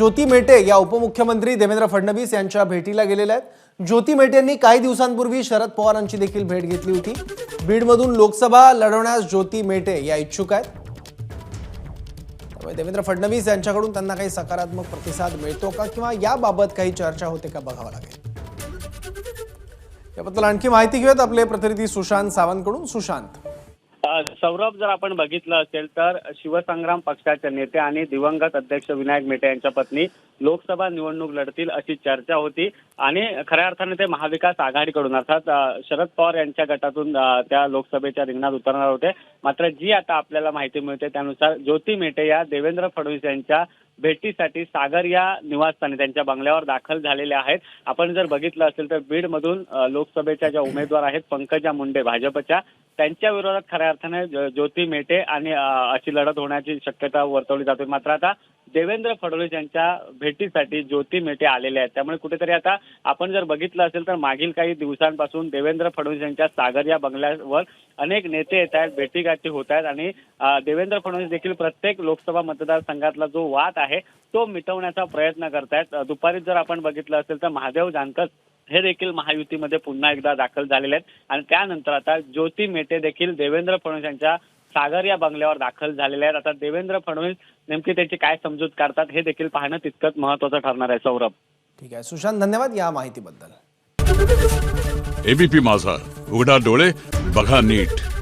ज्योती मेटे या उपमुख्यमंत्री देवेंद्र फडणवीस यांच्या भेटीला गेलेल्या आहेत. ज्योती मेटे यांनी काही दिवसांपूर्वी शरद पवारांची देखील भेट घेतली होती. बीडमधून लोकसभा लढवण्यास ज्योती मेटे या इच्छुक आहेत. त्यामुळे देवेंद्र फडणवीस यांच्याकडून त्यांना काही सकारात्मक प्रतिसाद मिळतो का किंवा याबाबत काही चर्चा होते का बघावं लागेल. याबद्दल आणखी माहिती घेऊयात आपले प्रतिनिधी सुशांत सावंतकडून. सुशांत. सौरभ जर आपण बघितलं असेल तर शिवसंग्राम पक्षाचे नेते आणि दिवंगत अध्यक्ष विनायक मेटे यांच्या पत्नी लोकसभा निवडणूक लढतील अशी चर्चा होती. आणि खऱ्या अर्थाने ते महाविकास आघाडीकडून अर्थात शरद पवार यांच्या गटातून त्या लोकसभेच्या रिंगणात उतरणार होते. मात्र जी आता आपल्याला माहिती मिळते त्यानुसार ज्योती मेटे या देवेंद्र फडणवीस यांच्या भेटीसाठी सागर या निवासस्थानी त्यांच्या बंगल्यावर दाखल झालेले आहेत. आपण जर बघितलं असेल तर बीडमधून लोकसभेच्या ज्या उमेदवार आहेत पंकजा मुंडे भाजपच्या त्यांच्या विरोधात खऱ्या अर्थाने ज्योती मेटे आणि अशी लढत होण्याची शक्यता वर्तवली जाते. मात्र आता देवेंद्र फडणवीस यांच्या भेटीसाठी ज्योती मेटे आलेले आहेत. त्यामुळे कुठेतरी आता आपण जर बघितलं असेल तर मागील काही दिवसांपासून देवेंद्र फडणवीस यांच्या सागर या बंगल्यावर अनेक नेते येत आहेत भेटीगाठी होत आहेत आणि देवेंद्र फडणवीस देखील प्रत्येक लोकसभा मतदारसंघातला जो वाद आहे तो मिटवण्याचा प्रयत्न करतायत. दुपारी जर आपण बघितलं असेल तर महादेव जानकर हे देखील महायुतीमध्ये पुन्हा एकदा दाखल झालेले आहेत. आणि त्यानंतर आता ज्योती मेटे देखील देवेंद्र फडणवीस यांच्या सागर या बंगल्यावर दाखल झालेले आहेत. आता देवेंद्र फडणवीस नेमकी त्याची काय समजूत काढतात हे देखील पाहणं तितकंच महत्वाचं ठरणार आहे. सौरभ. ठीक आहे. सुशांत धन्यवाद या माहितीबद्दल. एबीपी माझा. उघडा डोळे बघा नीट.